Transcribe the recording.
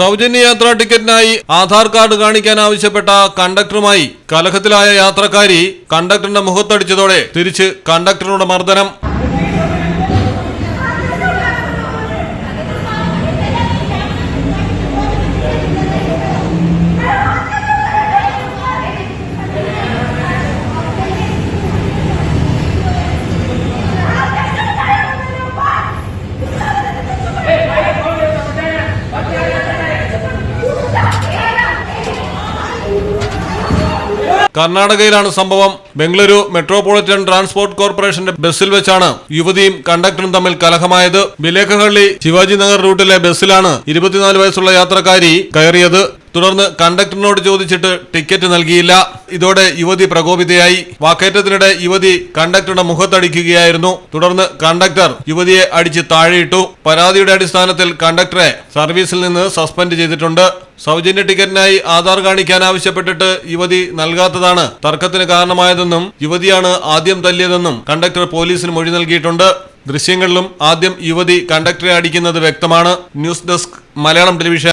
സൗജന്യ യാത്രാ ടിക്കറ്റിനായി ആധാർ കാർഡ് കാണിക്കാൻ ആവശ്യപ്പെട്ട കണ്ടക്ടറുമായി കലഹത്തിലായ യാത്രക്കാരി കണ്ടക്ടറിന്റെ മുഖത്തടിച്ചതോടെ തിരിച്ച് കണ്ടക്ടറുടെ മർദ്ദനം. കർണാടകയിലാണ് സംഭവം. ബംഗളൂരു മെട്രോപൊളിറ്റൻ ട്രാൻസ്പോർട്ട് കോർപ്പറേഷന്റെ ബസ്സിൽ വെച്ചാണ് യുവതിയും കണ്ടക്ടറും തമ്മിൽ കലഹമായത്. ബിലേഖഹള്ളി ശിവാജി നഗർ റൂട്ടിലെ ബസ്സിലാണ് ഇരുപത്തിനാല് വയസ്സുള്ള യാത്രക്കാരി കയറിയത്. തുടർന്ന് കണ്ടക്ടറിനോട് ചോദിച്ചിട്ട് ടിക്കറ്റ് നൽകിയില്ല. ഇതോടെ യുവതി പ്രകോപിതയായി. വാക്കേറ്റത്തിനിടെ യുവതി കണ്ടക്ടറുടെ മുഖത്തടിക്കുകയായിരുന്നു. തുടർന്ന് കണ്ടക്ടർ യുവതിയെ അടിച്ച് താഴെയിട്ടു. പരാതിയുടെ അടിസ്ഥാനത്തിൽ കണ്ടക്ടറെ സർവീസിൽ നിന്ന് സസ്പെൻഡ് ചെയ്തിട്ടുണ്ട്. സൗജന്യ ടിക്കറ്റിനായി ആധാർ കാണിക്കാൻ ആവശ്യപ്പെട്ടിട്ട് യുവതി നൽകാത്തതാണ് തർക്കത്തിന് കാരണമായതെന്നും യുവതിയാണ് ആദ്യം തല്ലിയതെന്നും കണ്ടക്ടർ പോലീസിന് മൊഴി നൽകിയിട്ടുണ്ട്. ദൃശ്യങ്ങളിലും ആദ്യം യുവതി കണ്ടക്ടറെ അടിക്കുന്നത് വ്യക്തമാണ്. News desk Malayalam television.